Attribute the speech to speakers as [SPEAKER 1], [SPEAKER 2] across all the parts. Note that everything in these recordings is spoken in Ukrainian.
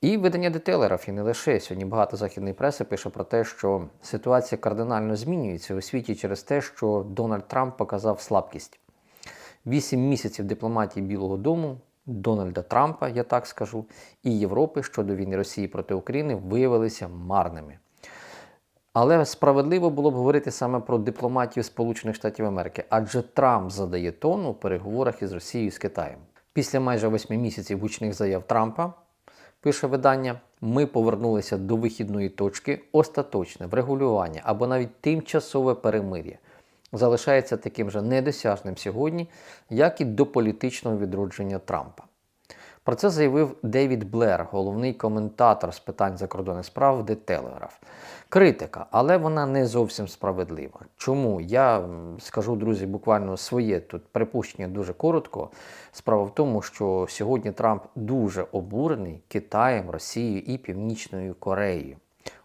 [SPEAKER 1] І видання детейлерів, і не лише сьогодні багато західної преси пише про те, що ситуація кардинально змінюється у світі через те, що Дональд Трамп показав слабкість. Вісім місяців дипломатії Білого Дому, Дональда Трампа, я так скажу, і Європи щодо війни Росії проти України виявилися марними. Але справедливо було б говорити саме про дипломатію Сполучених Штатів Америки, адже Трамп задає тон у переговорах із Росією і з Китаєм. Після майже восьми місяців гучних заяв Трампа, пише видання, ми повернулися до вихідної точки остаточне врегулювання або навіть тимчасове перемир'я. Залишається таким же недосяжним сьогодні, як і до політичного відродження Трампа. Про це заявив Девід Блер, головний коментатор з питань закордонних справ The Telegraph. Критика, але вона не зовсім справедлива. Чому? Я скажу, друзі, буквально своє тут припущення дуже коротко. Справа в тому, що сьогодні Трамп дуже обурений Китаєм, Росією і Північною Кореєю.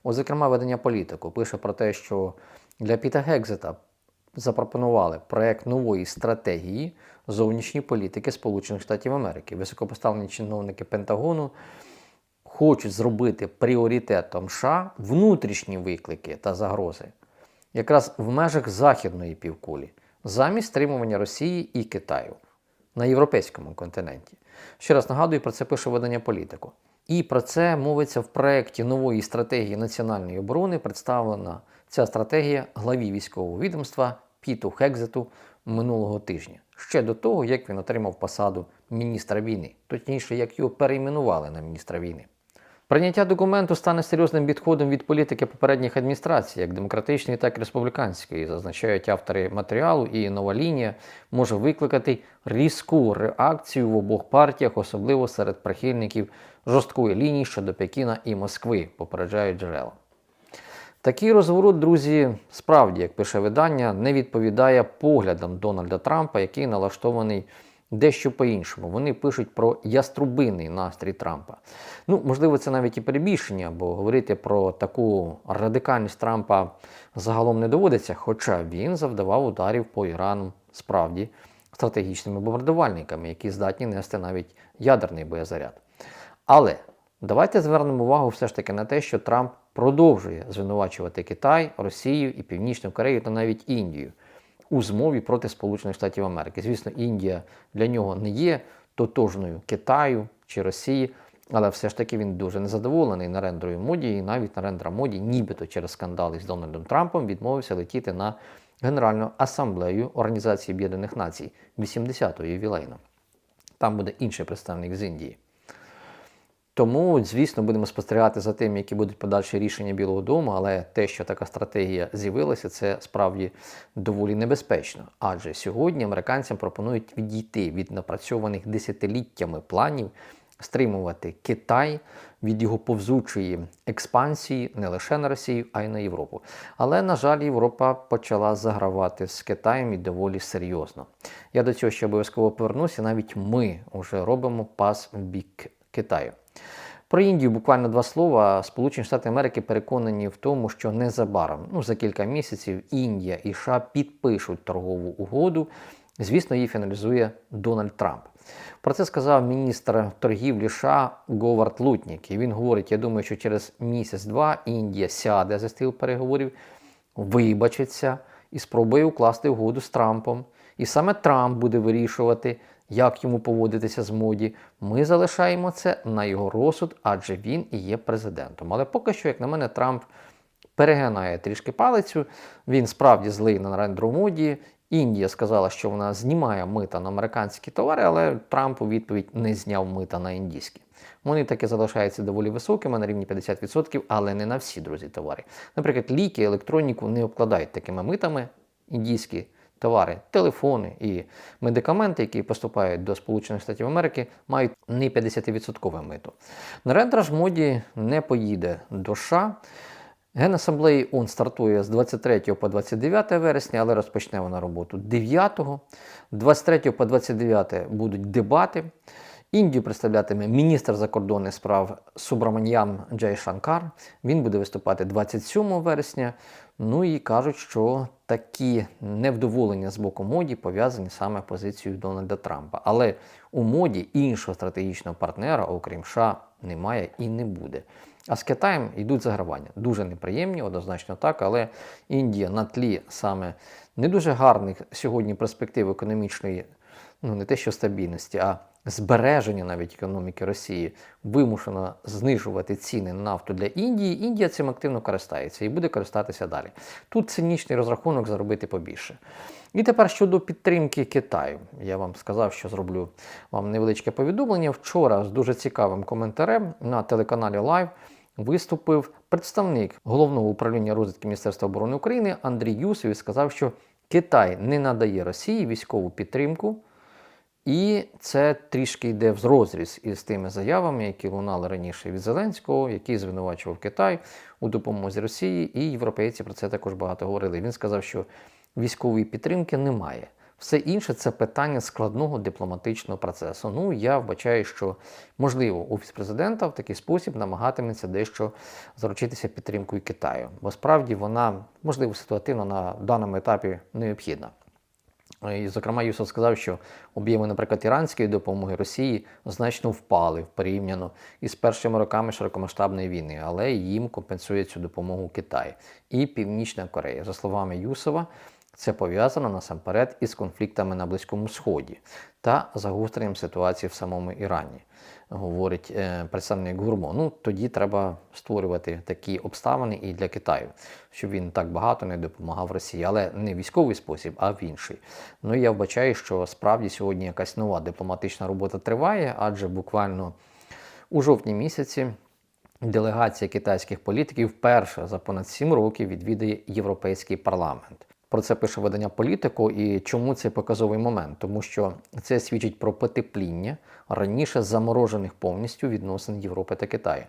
[SPEAKER 1] Ось, зокрема, видання політику пише про те, що для Піта Гекзета запропонували проект нової стратегії зовнішньої політики Сполучених Штатів Америки. Високопоставлені чиновники Пентагону хочуть зробити пріоритетом США внутрішні виклики та загрози, якраз в межах західної півкулі, замість стримування Росії і Китаю на європейському континенті. Ще раз нагадую, про це пише видання політику. І про це мовиться в проєкті нової стратегії національної оборони. Представлена ця стратегія главі військового відомства Піту Хекзету минулого тижня, ще до того, як він отримав посаду міністра війни, точніше, як його перейменували на міністра війни. Прийняття документу стане серйозним відходом від політики попередніх адміністрацій, як демократичної, так і республіканської, зазначають автори матеріалу, і нова лінія може викликати різку реакцію в обох партіях, особливо серед прихильників жорсткої лінії щодо Пекіна і Москви, попереджають джерела. Такий розворот, друзі, справді, як пише видання, не відповідає поглядам Дональда Трампа, який налаштований дещо по-іншому. Вони пишуть про яструбинний настрій Трампа. Ну, можливо, це навіть і перебільшення, бо говорити про таку радикальність Трампа загалом не доводиться, хоча він завдавав ударів по Ірану справді стратегічними бомбардувальниками, які здатні нести навіть ядерний боєзаряд. Але давайте звернемо увагу все ж таки на те, що Трамп продовжує звинувачувати Китай, Росію і Північну Корею та навіть Індію у змові проти Сполучених Штатів Америки. Звісно, Індія для нього не є тотожною Китаю чи Росії, але все ж таки він дуже незадоволений нарендерою моді, і навіть нарендера моді, нібито через скандали з Дональдом Трампом, відмовився летіти на Генеральну асамблею Організації Об'єднаних Націй 80-го ювілейну. Там буде інший представник з Індії. Тому, звісно, будемо спостерігати за тим, які будуть подальші рішення Білого Дому, але те, що така стратегія з'явилася, це справді доволі небезпечно. Адже сьогодні американцям пропонують відійти від напрацьованих десятиліттями планів стримувати Китай від його повзучої експансії не лише на Росію, а й на Європу. Але, на жаль, Європа почала загравати з Китаєм і доволі серйозно. Я до цього ще обов'язково повернуся. Навіть ми вже робимо пас в бік Китаю. Про Індію буквально два слова. Сполучені Штати Америки переконані в тому, що незабаром, ну за кілька місяців, Індія і США підпишуть торгову угоду. Звісно, її фіналізує Дональд Трамп. Про це сказав міністр торгівлі США Говард Лутнік. І він говорить: я думаю, що через місяць-два Індія сяде за стіл переговорів, вибачиться і спробує укласти угоду з Трампом. І саме Трамп буде вирішувати, як йому поводитися з моді. Ми залишаємо це на його розсуд, адже він і є президентом. Але поки що, як на мене, Трамп перегинає трішки палицю. Він справді злий на рендеру моді. Індія сказала, що вона знімає мита на американські товари, але Трамп у відповідь не зняв мита на індійські. Вони таки залишаються доволі високими на рівні 50%, але не на всі друзі товари. Наприклад, ліки, електроніку не обкладають такими митами індійські товари, телефони і медикаменти, які поступають до Сполучених Штатів Америки, мають не 50% мито. Нарендра ж моді не поїде до США. Генасамблеї ООН стартує з 23 по 29 вересня, але розпочне вона роботу 9. 23 по 29 будуть дебати. Індію представлятиме міністр закордонних справ Субраманьян Джай Шанкар. Він буде виступати 27 вересня. Ну і кажуть, що такі невдоволення з боку моді пов'язані саме позицією Дональда Трампа. Але у моді іншого стратегічного партнера, окрім США, немає і не буде. А з Китаєм йдуть загравання. Дуже неприємні, однозначно так, але Індія на тлі саме не дуже гарних сьогодні перспектив економічної, ну не те що стабільності, а збереження навіть економіки Росії вимушена знижувати ціни на нафту для Індії. Індія цим активно користається і буде користатися далі. Тут цинічний розрахунок заробити побільше. І тепер щодо підтримки Китаю. Я вам сказав, що зроблю вам невеличке повідомлення. Вчора з дуже цікавим коментарем на телеканалі Live виступив представник головного управління розвідки Міністерства оборони України Андрій Юсов і сказав, що Китай не надає Росії військову підтримку. І це трішки йде в розріз із тими заявами, які лунали раніше від Зеленського, який звинувачував Китай у допомозі Росії, і європейці про це також багато говорили. Він сказав, що військової підтримки немає. Все інше це питання складного дипломатичного процесу. Ну я вбачаю, що можливо офіс президента в такий спосіб намагатиметься дещо заручитися підтримкою Китаю, бо справді вона можливо ситуативно на даному етапі необхідна. І, зокрема, Юсов сказав, що об'єми, наприклад, іранської допомоги Росії значно впали порівняно із першими роками широкомасштабної війни, але їм компенсує цю допомогу Китай і Північна Корея. За словами Юсова, це пов'язано насамперед із конфліктами на Близькому Сході та загостренням ситуації в самому Ірані, говорить е, представник Гурмо. Ну тоді треба створювати такі обставини і для Китаю, щоб він так багато не допомагав Росії, але не військовий спосіб, а в інший. Ну я вбачаю, що справді сьогодні якась нова дипломатична робота триває, адже буквально у жовтні місяці. Делегація китайських політиків вперше за понад сім років відвідає Європейський парламент. Про це пише видання політику. І чому це показовий момент? Тому що це свідчить про потепління раніше заморожених повністю відносин Європи та Китаю.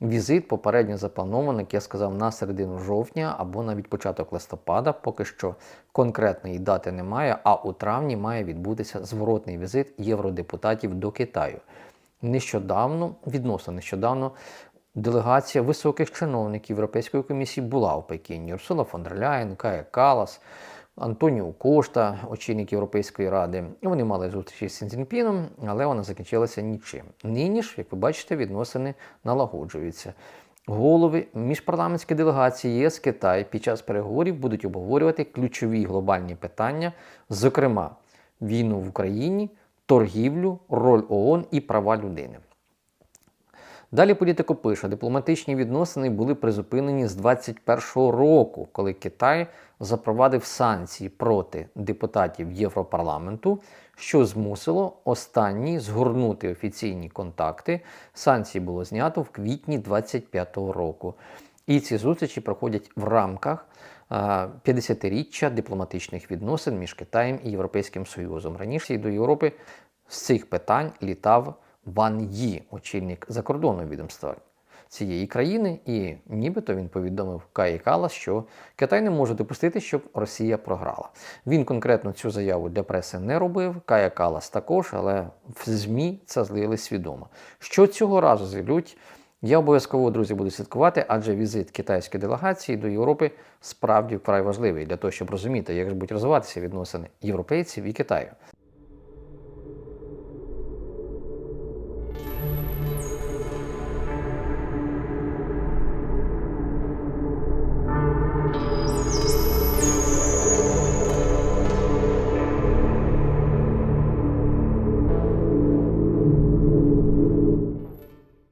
[SPEAKER 1] Візит попередньо запланований, як я сказав, на середину жовтня або навіть початок листопада. Поки що конкретної дати немає. А у травні має відбутися зворотний візит євродепутатів до Китаю. Нещодавно, відносно нещодавно, делегація високих чиновників Європейської комісії була в Пекіні. Урсула фон дер Ляєн, Кая Калас, Антоніо Кошта, очільник Європейської ради. Вони мали зустрічі з Сінцінпіном, але вона закінчилася нічим. Нині ж, як ви бачите, відносини налагоджуються. Голови міжпарламентської делегації ЄС Китай під час переговорів будуть обговорювати ключові глобальні питання, зокрема війну в Україні, торгівлю, роль ООН і права людини. Далі політико пише, дипломатичні відносини були призупинені з 21-го року, коли Китай запровадив санкції проти депутатів Європарламенту, що змусило останні згорнути офіційні контакти. Санкції було знято в квітні 25-го року. І ці зустрічі проходять в рамках 50-річчя дипломатичних відносин між Китаєм і Європейським Союзом. Раніше до Європи з цих питань літав Ван Ї, очільник закордонного відомства цієї країни, і нібито він повідомив Каї Калас, що Китай не може допустити, щоб Росія програла. Він конкретно цю заяву для преси не робив. Кая Калас також, але в ЗМІ це злили свідомо. Що цього разу зілють? Я обов'язково, друзі, буду слідкувати, адже візит китайської делегації до Європи справді вкрай важливий для того, щоб розуміти, як ж будуть розвиватися відносини європейців і Китаю.